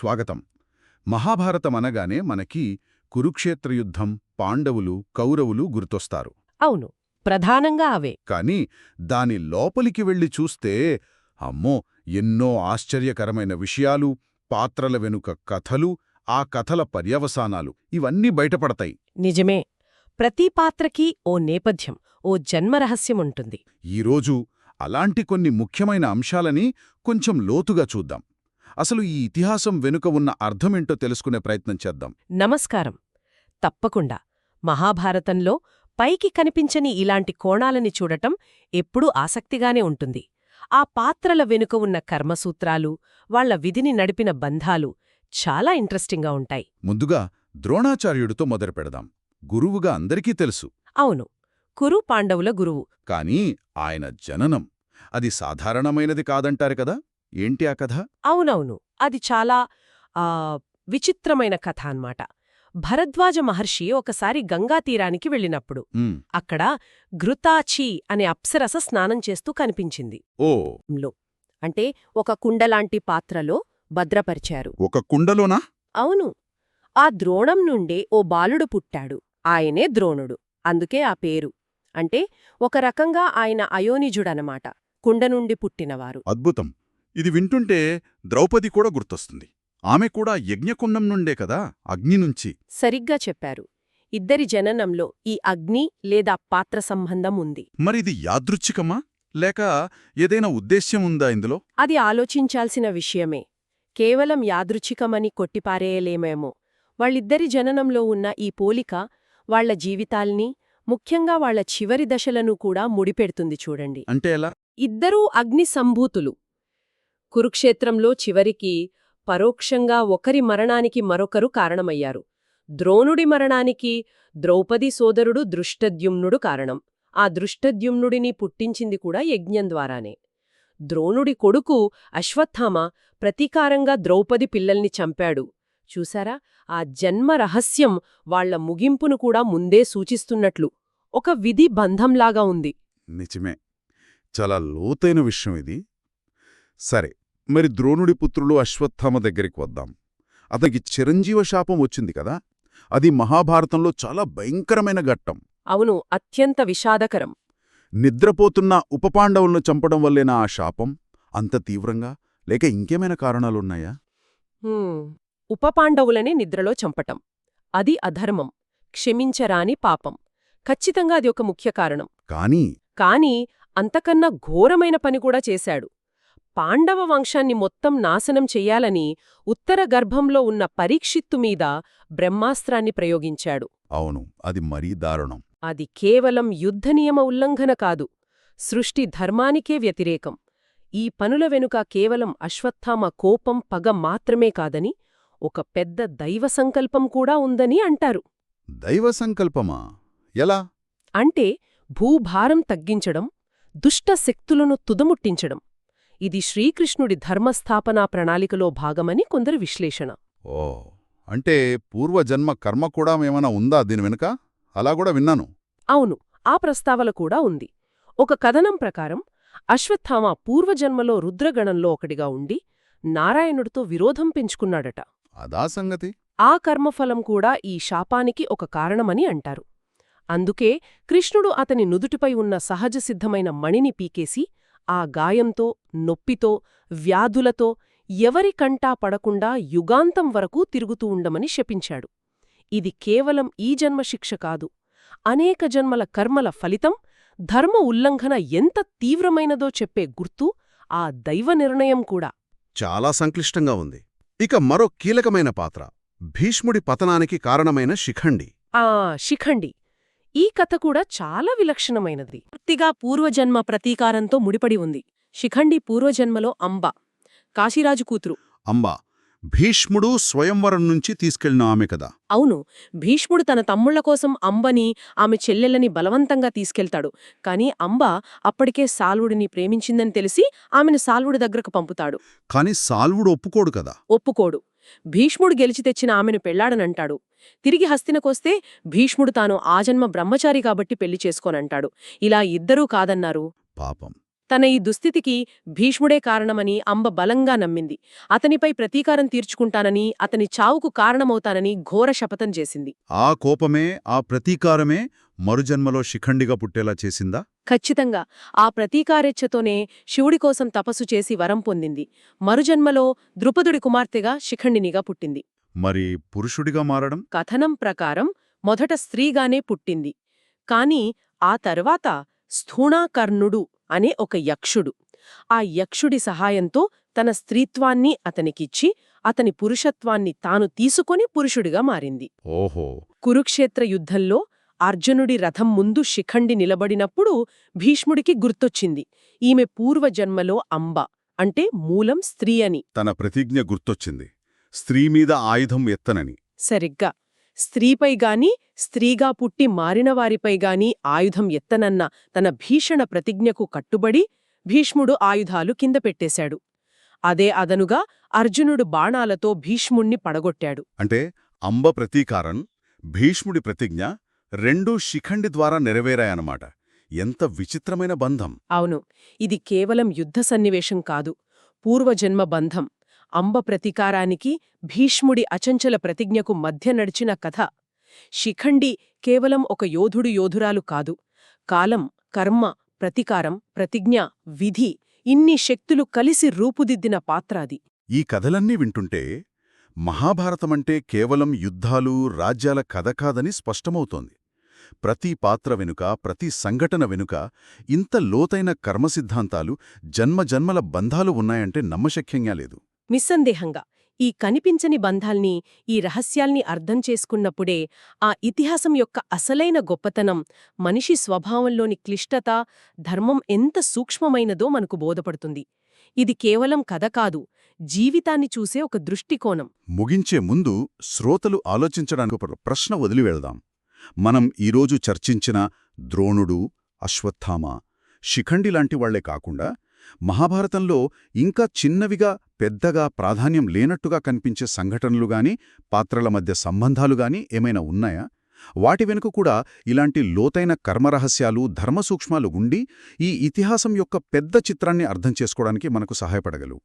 స్వాగతం. మహాభారతం అనగానే మనకి కురుక్షేత్ర యుద్ధం పాండవులు కౌరవులు గుర్తొస్తారు. అవును ప్రధానంగా అవే. కాని దాని లోపలికి వెళ్ళి చూస్తే అమ్మో ఎన్నో ఆశ్చర్యకరమైన విషయాలు పాత్రల వెనుక కథలు ఆ కథల పర్యవసానాలు. ఇవన్నీ బయటపడతాయి. నిజమే. ప్రతి పాత్రకి ఓ నేపథ్యం ఓ జన్మరహస్యం ఉంటుంది. ఈరోజు అలాంటి కొన్ని ముఖ్యమైన అంశాలని కొంచెం లోతుగా చూద్దాం. అసలు ఈ ఇతిహాసం వెనుక ఉన్న అర్థమేంటో తెలుసుకునే ప్రయత్నం చేద్దాం. నమస్కారం. తప్పకుండా. మహాభారతంలో పైకి కనిపించని ఇలాంటి కోణాలని చూడటం ఎప్పుడూ ఆసక్తిగానే ఉంటుంది. ఆ పాత్రల వెనుక ఉన్న కర్మసూత్రాలు వాళ్ళ విధిని నడిపిన బంధాలు చాలా ఇంట్రెస్టింగ్గా ఉంటాయి. ముందుగా ద్రోణాచార్యుడితో మొదలు పెడదాం. గురువుగా అందరికీ తెలుసు. అవును. కురు పాండవుల గురువు. కానీ ఆయన జననం. అది సాధారణమైనది కాదంటారు కదా? ఏంటి ఆ కథ? అవునవును. అది చాలా విచిత్రమైన కథ అన్నమాట. భరద్వాజ మహర్షి ఒకసారి గంగా తీరానికి వెళ్ళినప్పుడు అక్కడ ఘృతాచి అనే అప్సరస స్నానం చేస్తూ కనిపించింది. ఓ. లో అంటే ఒక కుండలాంటి పాత్రలో భద్రపరిచారు. ఒక కుండలోనా? అవును. ఆ ద్రోణం నుండే ఓ బాలుడు పుట్టాడు. ఆయనే ద్రోణుడు. అందుకే ఆ పేరు. అంటే ఒక రకంగా ఆయన అయోనిజుడనమాట కుండ నుండి పుట్టినవారు. అద్భుతం. ఇది వింటుంటే ద్రౌపది కూడా గుర్తొస్తుంది. ఆమె కూడా యజ్ఞకుండం నుండే కదా అగ్ని నుంచి. సరిగ్గా చెప్పారు. ఇద్దరి జననంలో ఈ అగ్ని లేదా పాత్ర సంబంధం ఉంది. మరిది యాదృచ్ఛికమా? లేక ఏదైనా ఉద్దేశ్యం ఉందా ఇందులో? అది ఆలోచించాల్సిన విషయమే. కేవలం యాదృచ్ఛికమని కొట్టిపారేయలేమేమో. వాళ్ళిద్దరి జననంలో ఉన్న ఈ పోలిక వాళ్ళ జీవితాల్ని ముఖ్యంగా వాళ్ళ చివరి దశలను కూడా ముడిపెడుతుంది చూడండి. అంటే ఎలా? ఇద్దరూ అగ్ని సంభూతులు. కురుక్షేత్రంలో చివరికి పరోక్షంగా ఒకరి మరణానికి మరొకరు కారణమయ్యారు. ద్రోణుడి మరణానికి ద్రౌపది సోదరుడు దృష్టద్యుమ్నుడు కారణం. ఆ దృష్టద్యుమ్నుడిని పుట్టించింది కూడా యజ్ఞం ద్వారానే. ద్రోణుడి కొడుకు అశ్వత్థామ ప్రతీకారంగా ద్రౌపది పిల్లల్ని చంపాడు. చూసారా ఆ జన్మ రహస్యం వాళ్ళ ముగింపును కూడా ముందే సూచిస్తున్నట్లు. ఒక విధి బంధంలాగా ఉంది. నిజమే. చాలా లోతైన విషయం ఇది. సరే మరి ద్రోణుడి పుత్రులు అశ్వత్థామ దగ్గరికి వద్దాం. అతనికి చిరంజీవ శాపం వచ్చింది కదా? అది మహాభారతంలో చాలా భయంకరమైన ఘట్టం. అవును అత్యంత విషాదకరం. నిద్రపోతున్న ఉపపాండవులను చంపడం వల్లేనా ఆ శాపం? అంత తీవ్రంగా? లేక ఇంకేమైనా కారణాలున్నాయా. ఉపపాండవులనే నిద్రలో చంపటం. అది అధర్మం. క్షమించరాని పాపం. ఖచ్చితంగా అది ఒక ముఖ్య కారణం. కానీ కాని అంతకన్నా ఘోరమైన పని కూడా చేశాడు. పాండవ వంశాన్ని మొత్తం నాశనం చెయ్యాలని ఉత్తర గర్భంలో ఉన్న పరీక్షిత్తు మీద బ్రహ్మాస్త్రాన్ని ప్రయోగించాడు. అవును అది మరీ దారుణం. అది కేవలం యుద్ధనియమ ఉల్లంఘన కాదు సృష్టి ధర్మానికే వ్యతిరేకం. ఈ పనుల వెనుక కేవలం అశ్వత్థామ కోపం పగ మాత్రమే కాదని ఒక పెద్ద దైవ సంకల్పం కూడా ఉందని అంటారు. దైవ సంకల్పమా? ఎలా? అంటే భూభారం తగ్గించడం దుష్ట శక్తులను తుదముట్టించడం. ఇది శ్రీకృష్ణుడి ధర్మస్థాపనా ప్రణాళికలో భాగమని కొందరు విశ్లేషణ. ఓ అంటే పూర్వజన్మ కర్మ కూడా ఏమైనా ఉందా దీని వెనుక? అలా కూడా విన్నాను. అవును ఆ ప్రస్తావన కూడా ఉంది. ఒక కథనం ప్రకారం అశ్వత్థామ పూర్వజన్మలో రుద్రగణంలో ఒకటిగా ఉండి నారాయణుడితో విరోధం పెంచుకున్నాడట. అదా సంగతి? ఆ కర్మఫలం కూడా ఈ శాపానికి ఒక కారణమని అంటారు. అందుకే కృష్ణుడు అతని నుదుటిపై ఉన్న సహజ సిద్ధమైన మణిని పీకేసి ఆ గాయంతో నొప్పితో వ్యాధులతో ఎవరి కంటా పడకుండా యుగాంతం వరకు తిరుగుతూ ఉండమని శపించాడు. ఇది కేవలం ఈ జన్మ శిక్ష కాదు. అనేక జన్మల కర్మల ఫలితం ధర్మ ఉల్లంఘన ఎంత తీవ్రమైనదో చెప్పే గుర్తు ఆ దైవ నిర్ణయం కూడా. చాలా సంక్లిష్టంగా ఉంది. ఇక మరో కీలకమైన పాత్ర భీష్ముడి పతనానికి కారణమైన శిఖండి. ఆ శిఖండి. ఈ కథ కూడా చాలా విలక్షణమైనది. పూర్తిగా పూర్వజన్మ ప్రతీకారంతో ముడిపడి ఉంది. శిఖండి పూర్వజన్మలో అంబ. కాశీరాజు కూతురు. అంబా. భీష్ముడు స్వయంవరం నుంచి తీసుకెళ్ళిన ఆమె కదా. అవును. భీష్ముడు తన తమ్ముళ్ళ కోసం అంబని ఆమె చెల్లెళ్ళని బలవంతంగా తీసుకెళ్తాడు. కాని అంబ అప్పటికే సాల్వుడిని ప్రేమించిందని తెలిసి ఆమెను సాల్వుడి దగ్గరకు పంపుతాడు. కాని సాల్వుడు ఒప్పుకోడు కదా. ఒప్పుకోడు. భీష్ముడు గెలిచి తెచ్చిన ఆమెను పెళ్ళాడనంటాడు తిరిగి హస్తినకొస్తే భీష్ముడు తాను ఆజన్మ బ్రహ్మచారి కాబట్టి పెళ్ళి చేసుకోనంటాడు. ఇలా ఇద్దరూ కాదన్నారు. పాపం. తన ఈ దుస్థితికి భీష్ముడే కారణమని అంబ బలంగా నమ్మింది. అతనిపై ప్రతీకారం తీర్చుకుంటానని అతని చావుకు కారణమవుతానని ఘోర శపథం చేసింది. ఆ కోపమే ఆ ప్రతీకారమే మరుజన్మలో శిఖండిగా పుట్టేలా చేసిందా? ఖచ్చితంగా. ఆ ప్రతీకారేచ్ఛతోనే శివుడి కోసం తపస్సు చేసి వరం పొందింది. మరుజన్మలో ద్రుపదుడి కుమార్తెగా శిఖండినిగా పుట్టింది. మరి పురుషుడిగా మారడం? కథనం ప్రకారం మొదట స్త్రీగానే పుట్టింది. కాని ఆ తర్వాత స్థూణాకర్ణుడు అనే ఒక యక్షుడు. ఆ యక్షుడి సహాయంతో తన స్త్రీత్వాన్ని అతనికిచ్చి అతని పురుషత్వాన్ని తాను తీసుకొని పురుషుడిగా మారింది. ఓహో! కురుక్షేత్ర యుద్ధంలో అర్జునుడి రథం ముందు శిఖండి నిలబడినప్పుడు భీష్ముడికి గుర్తొచ్చింది. ఈమె పూర్వజన్మలో అంబ అంటే మూలం స్త్రీ అని. తన ప్రతిజ్ఞ గుర్తొచ్చింది. స్త్రీ మీద ఆయుధం ఎత్తనని. సరిగ్గా. స్త్రీపై గాని స్త్రీగా పుట్టి మారినవారిపై గాని ఆయుధం ఎత్తనన్న తన భీషణ ప్రతిజ్ఞకు కట్టుబడి భీష్ముడు ఆయుధాలు కింద పెట్టేశాడు. అదే అదనుగా అర్జునుడు బాణాలతో భీష్ముణ్ణి పడగొట్టాడు. అంటే అంబ ప్రతీకారం భీష్ముడి ప్రతిజ్ఞ రెండూ శిఖండి ద్వారా నెరవేరాయన్నమాట. ఎంత విచిత్రమైన బంధం! అవును ఇది కేవలం యుద్ధ సన్నివేశం కాదు పూర్వజన్మ బంధం. అంబ ప్రతీకారానికి భీష్ముడి అచంచల ప్రతిజ్ఞకు మధ్య నడిచిన కథ. శిఖండి కేవలం ఒక యోధుడు యోధురాలు కాదు. కాలం కర్మ ప్రతీకారం ప్రతిజ్ఞ విధి ఇన్ని శక్తులు కలిసి రూపుదిద్దిన పాత్ర అది. ఈ కథలన్నీ వింటుంటే మహాభారతమంటే కేవలం యుద్ధాలు రాజ్యాల కథ కాదని స్పష్టమవుతోంది. ప్రతి పాత్ర వెనుక ప్రతి సంఘటన వెనుక ఇంత లోతైన కర్మసిద్ధాంతాలు జన్మజన్మల బంధాలు ఉన్నాయంటే నమ్మశక్యంగా లేదు. నిస్సందేహంగా ఈ కనిపించని బంధాల్ని ఈ రహస్యాల్ని అర్థం చేసుకున్నప్పుడే ఆ ఇతిహాసం యొక్క అసలైన గొప్పతనం మనిషి స్వభావంలోని క్లిష్టత ధర్మం ఎంత సూక్ష్మమైనదో మనకు బోధపడుతుంది. ఇది కేవలం కథ కాదు జీవితాన్ని చూసే ఒక దృష్టికోణం. ముగించే ముందు శ్రోతలు ఆలోచించడానికి ఒక ప్రశ్న వదిలివెళ్దాం మనం ఈరోజు చర్చించిన ద్రోణుడు అశ్వత్థామ శిఖండి లాంటి వాళ్ళే కాకుండా మహాభారతంలో ఇంకా చిన్నవిగా పెద్దగా ప్రాధాన్యం లేనట్టుగా కనిపించే సంఘటనలుగాని పాత్రల మధ్య సంబంధాలుగాని ఏమైనా ఉన్నాయా? వాటి వెనుక కూడా ఇలాంటి లోతైన కర్మరహస్యాలు ధర్మసూక్ష్మాలు ఉండి ఈ ఇతిహాసం యొక్క పెద్ద చిత్రాన్ని అర్థం చేసుకోవడానికి మనకు సహాయపడగలవు.